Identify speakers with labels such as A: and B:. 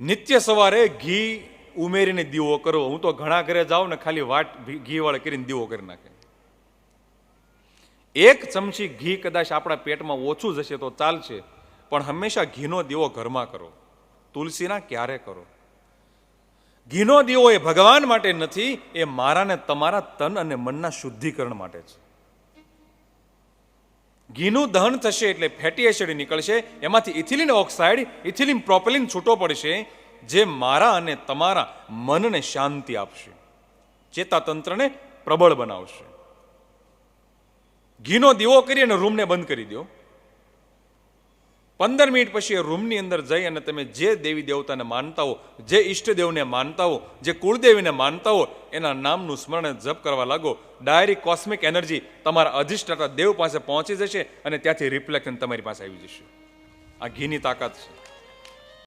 A: નિત્ય સવારે ઘી ઉમેરીને દીવો કરો. હું તો ઘણા ઘરે જાઉં ને ખાલી વાટ ઘીવાળા કરીને દીવો કરી નાખે. એક ચમચી ઘી કદાચ આપણા પેટમાં ઓછું જશે તો ચાલશે, પણ હંમેશા ઘીનો દીવો ઘરમાં કરો. તુલસીના ક્યારે કરો? ઘીનો દીવો એ ભગવાન માટે નથી, એ મારા ને તમારા તન અને મનના શુદ્ધિકરણ માટે છે. ઘીનું દહન થશે એટલે ફેટી એસિડ નીકળશે, એમાંથી ઇથિલિન ઓક્સાઇડ, ઇથિલિન પ્રોપેલિન છૂટો પડશે, જે મારા અને તમારા મનને શાંતિ આપશે, ચેતાતંત્રને પ્રબળ બનાવશે. ઘીનો દીવો કરી અને રૂમને બંધ કરી દો પંદર મિનિટ પછી એ રૂમની અંદર જઈ અને તમે જે દેવી દેવતાને માનતા હો, જે ઈષ્ટદેવને માનતા હો, જે કુળદેવીને માનતા હો, એના નામનું સ્મરણ જપ કરવા લાગો. ડાયરી કોસ્મિક એનર્જી તમારા અધિષ્ઠાતા દેવ પાસે પહોંચી જશે અને ત્યાંથી રિફ્લેક્શન તમારી પાસે આવી જશે. આ ઘીની તાકાત છે.